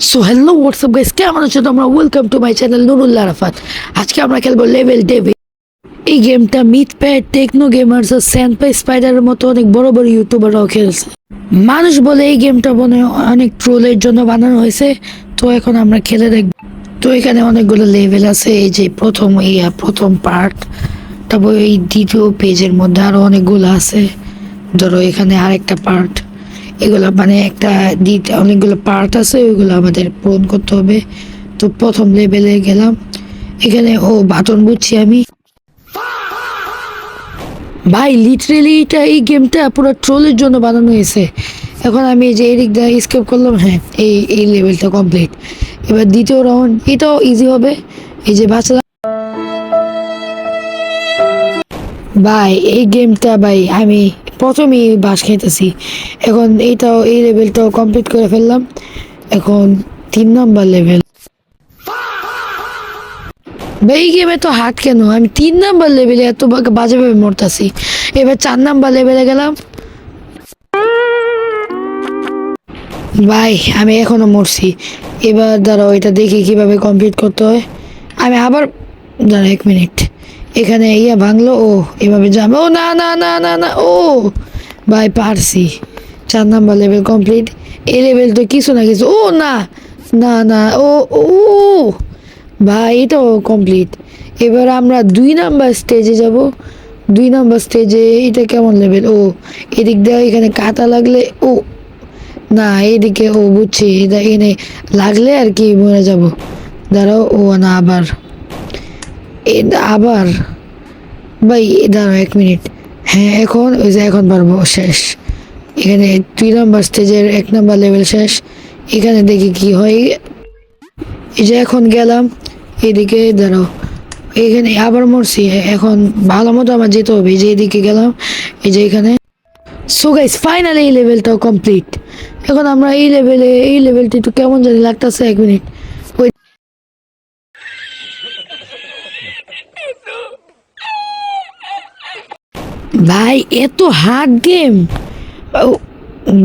So hello WhatsApp guys কেমন আছো তোমরা? Welcome to my channel Nurullah Rafat আজকে আমরা খেলব লেভেল ডেভি এই গেমটা মিথ প্যাড টেকনো গেমার্স আর স্যান্ডপাই স্পাইডারের মতো অনেক বড় বড় ইউটিউবাররাও খেলছে। মানুষ বলে এই গেমটা মনে অনেক ট্রোলের জন্য বানানো হয়েছে। তো এখন আমরা খেলে দেখব। তো এখানে অনেকগুলো লেভেল আছে, এই যে প্রথম ইয়া প্রথম পার্ট তারপর এই দ্বিতীয় পেজের মধ্যে আরও অনেকগুলো আছে। ধরো এখানে আরেকটা পার্ট এগুলো মানে একটা দ্বিতীয় অনেকগুলো পার্ট আছে, ওইগুলো আমাদের পূরণ করতে হবে। তো প্রথম লেভেলে গেলাম। এখানে, ও বাটন বুঝছি আমি। ভাই লিটারেলি এটা এই গেমটা পুরো ট্রোলের জন্য বানানো হয়েছে। এখন আমি যে এদিক দিয়ে স্কেপ করলাম হ্যাঁ এই এই লেভেলটা কমপ্লিট এবার দ্বিতীয় রাউন্ড এটাও ইজি হবে। এই যে বাচ্চা ভাই, এই গেমটা ভাই, আমি প্রথমেই বাস খেতেছি। এখন এইটাও, এই লেভেলটাও কমপ্লিট করে ফেললাম। এখন তিন নম্বর লেভেল এই গেমে তো হাত কেন? আমি তিন নাম্বার লেভেলে এত বাজেভাবে মরতাছি। এবার চার নাম্বার লেভেলে গেলাম। ভাই, আমি এখনও মরছি। এবার দাঁড়াও, এটা দেখি কীভাবে কমপ্লিট করতে হয়। আমি আবার দাঁড়া এক মিনিট এখানে ইয়া ভাঙলো, ও এভাবে যাবে ও না না না না না, ও ভাই পারছি। চার নাম্বার লেভেল কমপ্লিট এই লেভেল তো কিছু না কিছু, ও না না না, ও ও ভাই, এটাও কমপ্লিট এবার আমরা দুই নাম্বার স্টেজে যাব। দুই নাম্বার স্টেজে এটা কেমন লেভেল ও, এদিক দিয়ে এখানে কাটা লাগলে, ও, না, এদিকে ও বুঝছি, এটা এখানে লাগলে আর কি মরে যাব। দাঁড়াও, ও না আবার আবার, ভাই দাঁড়াও এক মিনিট। হ্যাঁ এখন, ওই যে এখন পারব, শেষ। এখানে দুই নাম্বার স্টেজের এক নাম্বার লেভেল শেষ। এখানে দেখি কি হয়। এই যে এখন গেলাম, এদিকে দাঁড়াও। এখানে আবার মরছি, এখন ভালো মতো আমার যেতে হবে। যে এদিকে গেলাম, এই যে এখানে। সো গাইস ফাইনালি এই লেভেলটাও কমপ্লিট এখন আমরা এই লেভেলে এই লেভেলটি একটু কেমন জানি লাগতেছে এক মিনিট। ভাই, এত হার্ড গেম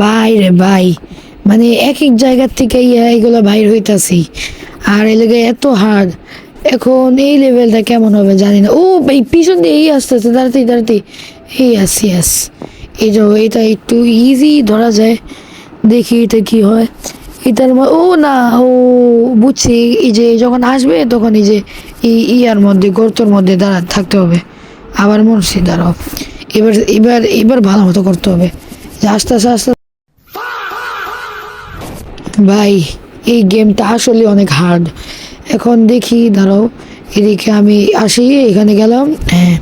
ভাই রে ভাই মানে এক এক জায়গার থেকে এগুলো বাইর হইতাছি। আর এই লেগে এত হার্ড এখন এই লেভেলটা কেমন হবে জানি না। ও ভাই, পিছন দিয়ে এই আসতেছে দাঁড়াতেই দাঁড়াতেই এই আস ইয়াস এই যে, এটা একটু ইজি ধরা যায়। দেখি এটা কি হয়। এটার ও না, ও বুঝছি। এই যে, যখন আসবে তখন এই যে ইয়ার মধ্যে, গর্তর মধ্যে দাঁড়া, থাকতে হবে। আবার মরছি, দাঁড়াও। এবার এবার এবার ভালো মতো করতে হবে। আস্তে আস্তে আস্তে। ভাই, এই গেমটা আসলে অনেক হার্ড এখন দেখি, দাঁড়াও, এদিকে আমি আসি, এখানে গেলাম। হ্যাঁ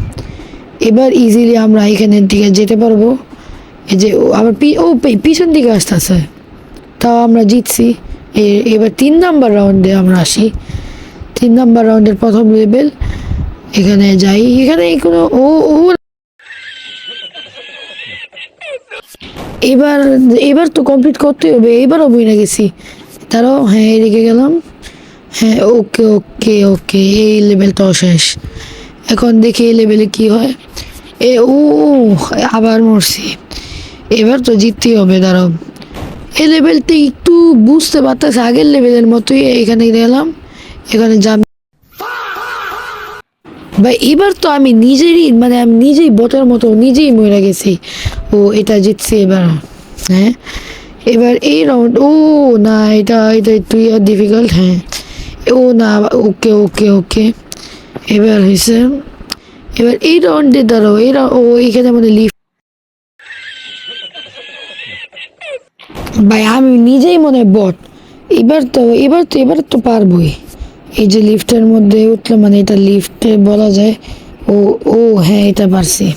এবার ইজিলি আমরা এখানের দিকে যেতে পারব। এই যে আবার পি, ও পিছন দিকে আসতেছে। তাও আমরা জিতছি। এবার তিন নাম্বার রাউন্ডে আমরা আসি। তিন নাম্বার রাউন্ডের প্রথম লেভেল এখানে যাই। এখানে কোনো, ও ও এবার এবার তো কমপ্লিট করতে হবে, এবারও বইনা গেছি। তারাও হ্যাঁ এদিকে গেলাম। হ্যাঁ ওকে ওকে ওকে, এই লেভেলটাও শেষ। এখন দেখি এই লেভেলে কি হয়। এ, ও, আবার মরছি। এবার তো জিততেই হবে, দাঁড়াও। এই লেভেলটা একটু বুঝতে পারতেছে, আগের লেভেলের মতোই এখানে গেলাম। এখানে যাম ভাই, এবার তো আমি নিজেরই মানে আমি নিজেই বটের মতো নিজেই মরে গেছি। ও, এটা জিতছি এবার। হ্যাঁ? এবার এই রাউন্ড ও না, এটা এটা একটু ডিফিকাল্ট হ্যাঁ। ও না, ওকে ওকে ওকে। এবার হয়েছে এবার এই রাউন্ডে দাঁড়াও, এই ও এখানে মানে লিফট ভাই, আমি নিজেই মনে বট এবার তো এবার তো এবার তো পারবই। এই যে লিফটের মধ্যে উঠল মানে এটা লিফটে বলা যায়, ও ও হ্যাঁ এটা পারছি।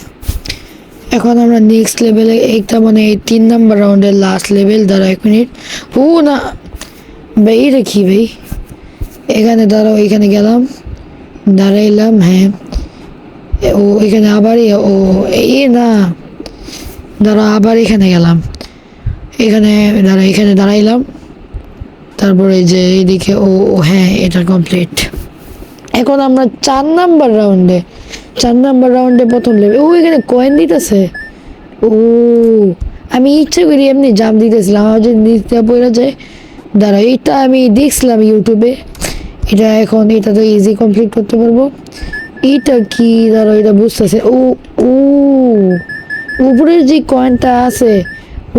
এখন আমরা নেক্সট লেভেলে এইটা মানে এই তিন নাম্বার রাউন্ডের লাস্ট লেভেল দাঁড়াও এক মিনিট ও না, ভাই কি ভাই? এখানে দাঁড়াও, এখানে গেলাম, দাঁড়াইলাম হ্যাঁ। ও, এখানে আবার ও, এ না। দাঁড়াও, আবার এখানে গেলাম। এখানে দাঁড়া এখানে দাঁড়াইলাম। তারপরে যে এইদিকে, ও হ্যাঁ এটা কমপ্লিট এখন আমরা চার নাম্বার রাউন্ডে চার নাম্বার রাউন্ডে প্রথম লেভেল। ও এখানে কয়েন দিতেছে। ও, আমি ইচ্ছে করি এমনি জাম দিতেছিলাম। আমার যদি নিচে পড়ে যায়, দাঁড়া এটা আমি দেখছিলাম ইউটিউবে এটা এখন, এটা তো ইজি কমপ্লিট করতে পারব। এটা কি? দাঁড়া, এটা বুঝতেছে। ও ও, উপরের যে কয়েনটা আছে,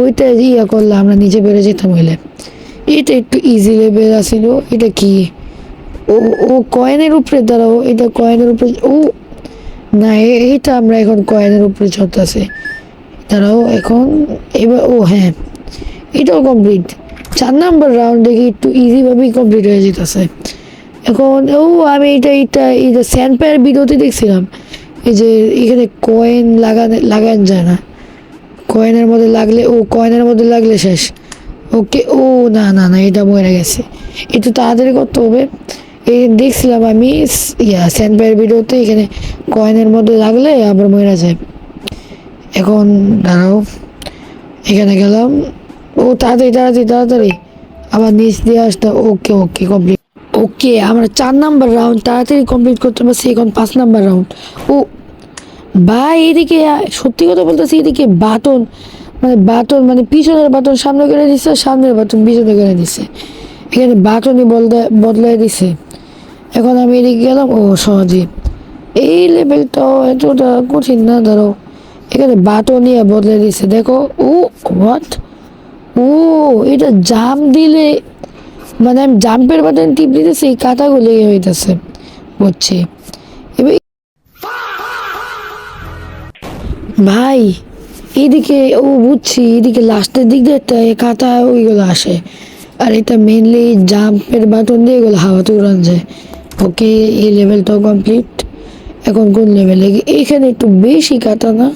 ওইটা ইয়া করলে আমরা নিচে বেড়ে যেতাম হইলে। এটা একটু ইজি লেভেল আছিল। এটা কি? ও ও কয়েনের উপরে, দাঁড়াও, এটা কয়েনের উপরে ও না, এ- এটা আমরা এখন কয়েনের উপরে চলতেছে। তারাও এখন এবার, ও হ্যাঁ এটাও কমপ্লিট চার নাম্বার রাউন্ড দেখি একটু ইজিভাবেই কমপ্লিট হয়ে যেতেছে। এখন, ও, আমি এটা এটা এটা স্যান্ড পায়ের ভিডিওতে দেখছিলাম, এই যে এখানে কয়েন লাগানো লাগান যায় না। কয়েনের মধ্যে লাগলে, ও কয়েনের মধ্যে লাগলে শেষ। ওকে, ও, না না না, এটা মরে গেছে। একটু তাড়াতাড়ি করতে হবে। দেখছিলাম আমি ইয়া স্যান্ড পায়ের ভিডিওতে এখানে কয়েনের মধ্যে লাগলে আবার মরে যায়। এখন দাঁড়াও, এখানে গেলাম। ও, তাড়াতাড়ি তাড়াতাড়ি তাড়াতাড়ি। আবার নিচ দিয়ে আসতে ওকে ওকে কমপ্লিট ওকে, আমরা চার নাম্বার রাউন্ড তাড়াতাড়ি কমপ্লিট করতে পারছি এখন পাঁচ নাম্বার রাউন্ড ও বা এদিকে, সত্যি কথা বলতেছি, এদিকে বাটন মানে বাটন মানে পিছনের বাটন সামনে করে দিচ্ছে সামনের বাটন পিছনে করে দিচ্ছে এখানে বাটনই বদলে বদলাই দিছে। এখন আমি এদিকে গেলাম, ও সহজে। এই লেভেলটাও এতটা কঠিন না, ধরো। এখানে বাটনই বদলে দিছে। দেখো, ও হোয়াট ও, এটা জাম দিলে মানে আমি জাম্পের বাটন টিপ দিতেছি কাঁটাগুলো হইতেছে, বুঝছি। ভাই, এদিকে, ও বুঝছি, এদিকে লাস্টের দিক দিয়ে একটা কাঁটা ওইগুলো আসে। আর এটা মেনলি জাম্পের বাটন দিয়ে এগুলো হাওয়াতে উড়ান যায়। ওকে এই লেভেলটাও কমপ্লিট এখন কোন লেভেলে এখানে একটু বেশি কাটা না?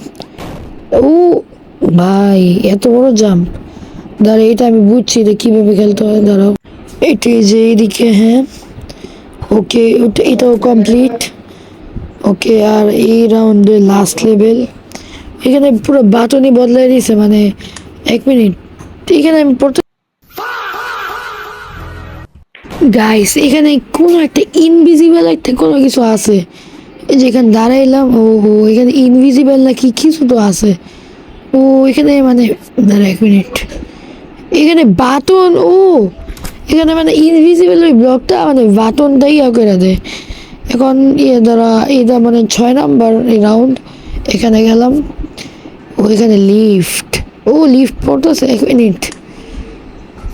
ও ভাই, এত বড় জাম্প দাঁড়া, এটা আমি বুঝছি যে কীভাবে খেলতে হয়, দাঁড়াও। এটি যে এদিকে হ্যাঁ। ওকে এটাও কমপ্লিট ওকে আর এই রাউন্ডে লাস্ট লেভেল এখানে পুরো বাটনই বদলাই দিয়েছে মানে এক মিনিট এখানে আমি প্রথম গাইস এখানে কোনো একটা ইনভিজিবল একটা কোনো কিছু আছে। এই যে এখানে দাঁড়াইলাম ও ও এখানে ইনভিজিবল না কি কিছু তো আছে। ও, এখানে মানে দাঁড়া এক মিনিট এখানে বাটন, ও, এখানে মানে ইনভিজিবল ওই ব্লকটা মানে বাটনটাই ইয়া করে দেয় এখন ইয়ে ধরা এটা মানে ছয় নাম্বার এই রাউন্ড এখানে গেলাম। ও, এখানে লিফট ও লিফট পড়তেছে এক মিনিট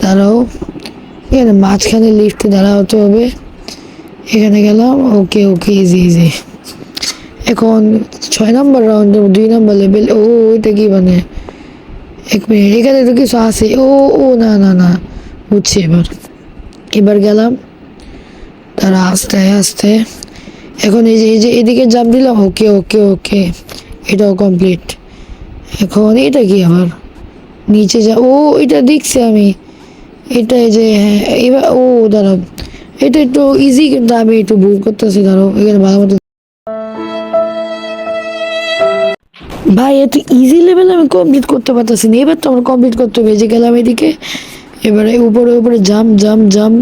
দাঁড়াও। এখানে মাঝখানে লিফটে দাঁড়া হতে হবে। এখানে গেলাম ওকে ওকে ইজি ইজি এখন ছয় নম্বর রাউন্ডে দুই নম্বর লেভেল ও, এটা কি মানে? এক মিনিট এখানে তো কিছু আছে। ও ও, না না না, বুঝছি এবার। এবার গেলাম। তারা আস্তে আস্তে। এখন এই যে এই যে, এদিকে জাম দিলাম ওকে ওকে ওকে এটাও কমপ্লিট এখন এটা কি আবার? নিচে যা, ও, এটা দেখছি আমি। এটা এই যে হ্যাঁ এবার, ও, দাঁড়াও। এটা একটু ইজি কিন্তু আমি একটু ভুল করতেছি, দাঁড়াও, এখানে ভালো মতো ভাই, এত ইজি লেভেল আমি কমপ্লিট করতে পারতেছি না। এবার তো আমার কমপ্লিট করতে হবে যে গেলাম এদিকে। এবারে উপরে উপরে জাম জাম জাম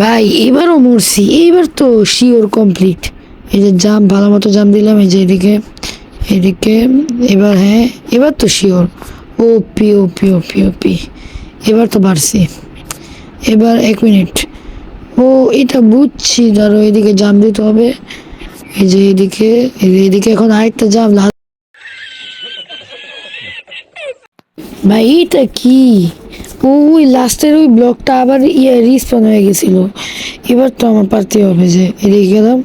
ভাই, এবারও মরছি এইবার তো শিওর কমপ্লিট এই যে জাম ভালো মতো জাম দিলাম, এই যে এদিকে এদিকে, এবার হ্যাঁ এবার তো sure O P O P O P. এবার তো পারছি এবার এক মিনিট। ও, এটা বুঝছি, ধরো এদিকে জাম দিতে হবে। এই যে এদিকে এদিকে এখন আরেকটা জাম ভাই, এটা কি? ওই লাস্টের ওই ব্লকটা আবার ইয়ে রিস্পন হয়ে গেছিল। এবার তো আমার পারতে হবে যে এদিকে গেলাম।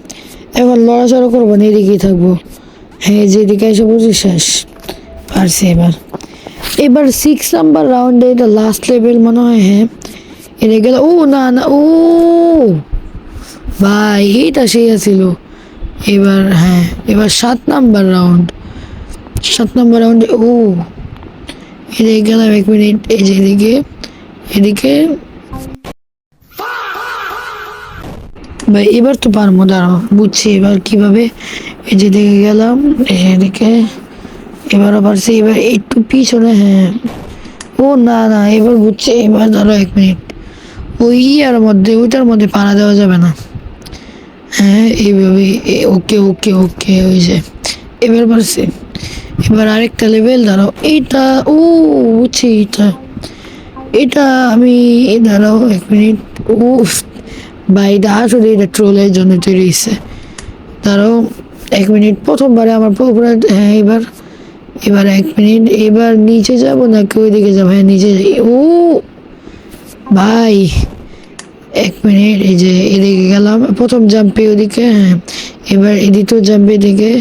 এখন লড়াচড়া করব না, এদিকেই থাকব। হ্যাঁ এই যে এদিকে এসে বুঝি শেষ। পারছি এবার। এবার সিক্স নাম্বার রাউন্ডে এটা লাস্ট লেভেল মনে হয় হ্যাঁ এটা গেল ও না না ও ভাই এটা সেই ছিল এবার হ্যাঁ এবার সাত নাম্বার রাউন্ড সাত নাম্বার রাউন্ডে ও এদিকে গেলাম এক মিনিট এই যে এদিকে এদিকে ভাই এবার তো পারব দাঁড়াও বুঝছি এবার কীভাবে এই যে দিকে গেলাম এই যে এদিকে এবারও পারছি এবার একটু পিছনে হ্যাঁ। ও, না না, এবার বুঝছি এবার ধরো এক মিনিট। ওই ইয়ার মধ্যে, ওইটার মধ্যে পাড়া দেওয়া যাবে না। হ্যাঁ এইভাবে ওকে ওকে ওকে, ওই যে। এবার পারছি এবার আরেকটা লেভেল দাঁড়াও এইটা, ও, বুঝছি এইটা। এটা আমি দাঁড়াও এক মিনিট, উফ, ভাই, এটা আসলে এটা ট্রোলের জন্য তৈরি হয়েছে দাঁড়াও এক মিনিট, প্রথমবারে আমার পুরো হ্যাঁ এবার এবার এক মিনিট, এবার নিচে যাব নাকি ওইদিকে যাব? হ্যাঁ নিচে যাই। ও, ভাই, এক মিনিট, এই যে এদিকে গেলাম, প্রথম জাম্পে ওদিকে হ্যাঁ এবার এদিকেও জাম্পে এদিকে,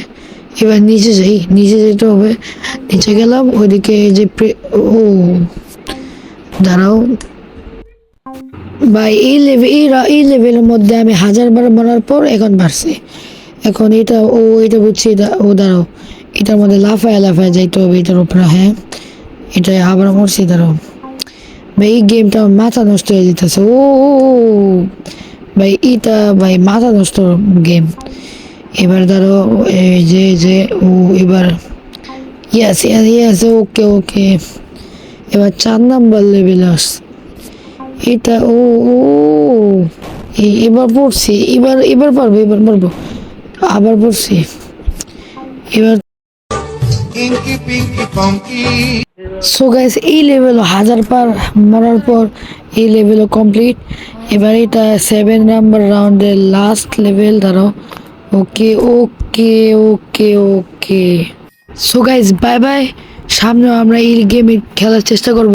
এবার নিচে যাই, নিচে যেতে হবে। নিচে গেলাম, ওইদিকে এই যে ও, দাঁড়াও। ভাই, এই লেভেল এই এই লেভেলের মধ্যে আমি হাজার বার মারার পর এখন বাড়ছে। এখন এটা, ও, এটা বুঝছি, এটা, ও, দাঁড়াও। এটার মধ্যে লাফায় লাফায় যাইতে হবে এটার উপরে হ্যাঁ? এটা আবার মরছি দাঁড়াও ভাই, এই গেমটা মাথা নষ্ট হয়ে যেতেছে। ও। ভাই, এটা ভাই মাথা নষ্ট গেম এবার ধরো, এই যে যে, ও, এবার ইয়াস ইয়াস ইয়াস ওকে ওকে এবার চার নাম্বার লেভেল আস। এটা, ও ও এবার পড়ছি, এবার এবার পারব এবার পারব। আবার পড়ছি। এবার সো গাইস এই লেভেল হাজার পার মারার পর এই লেভেলও কমপ্লিট এবার এটা সেভেন নাম্বার রাউন্ডের লাস্ট লেভেল ধরো। Okay okay okay okay so guys bye bye সামনে আমরা এই গেম খেলার চেষ্টা করব।